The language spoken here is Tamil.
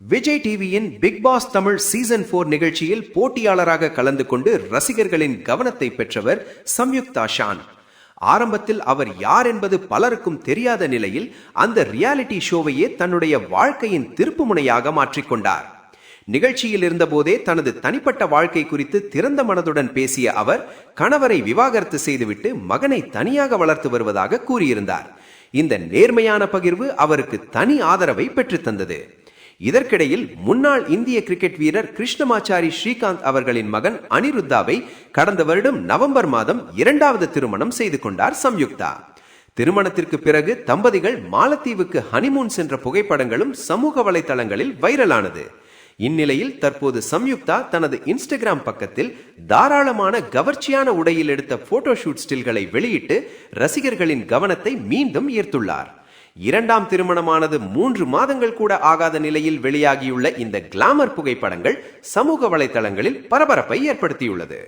விஜய் டிவியின் big boss Tamil season four நிகழ்ச்சியில் போட்டியாளராக கலந்து கொண்டு ரசிகர்களின் கவனத்தை பெற்றவர் சம்யுக்தா ஷான். ஆரம்பத்தில் அவர் யார் என்பது பலருக்கும் தெரியாத நிலையில் அந்த ரியாலிட்டி ஷோவையே தன்னுடைய வாழ்க்கையின் திருப்புமுனையாக மாற்றிக்கொண்டார் நிகழ்ச்சியில் இருந்தபோதே தனது தனிப்பட்ட வாழ்க்கை குறித்து திறந்த மனதுடன் பேசிய அவர் கணவரை விவாகரத்து செய்துவிட்டு மகனை தனியாக வளர்த்து வருவதாக கூறியிருந்தார். இந்த நேர்மையான பகிர்வு அவருக்கு தனி ஆதரவை பெற்றுத்தந்தது இதற்கிடையில் முன்னாள் இந்திய கிரிக்கெட் வீரர் கிருஷ்ணமாச்சாரி ஸ்ரீகாந்த் அவர்களின் மகன் அனிருத்தாவை கடந்த வருடம் நவம்பர் மாதம் இரண்டாவது திருமணம் செய்து கொண்டார் சம்யுக்தா. திருமணத்திற்கு பிறகு தம்பதிகள் மாலத்தீவுக்கு ஹனிமூன் சென்ற புகைப்படங்களும் சமூக வலைதளங்களில் வைரலானது. இந்நிலையில் தற்போது சம்யுக்தா தனது இன்ஸ்டாகிராம் பக்கத்தில் தாராளமான கவர்ச்சியான உடையில் எடுத்த போட்டோஷூட் ஸ்டில்களை வெளியிட்டு ரசிகர்களின் கவனத்தை மீண்டும் ஈர்த்துள்ளார். இரண்டாம் திருமணமானது மூன்று மாதங்கள் கூட ஆகாத நிலையில் வெளியாகியுள்ள இந்த கிளாமர் புகைப்படங்கள் சமூக வலைதளங்களில் பரபரப்பை ஏற்படுத்தியுள்ளது.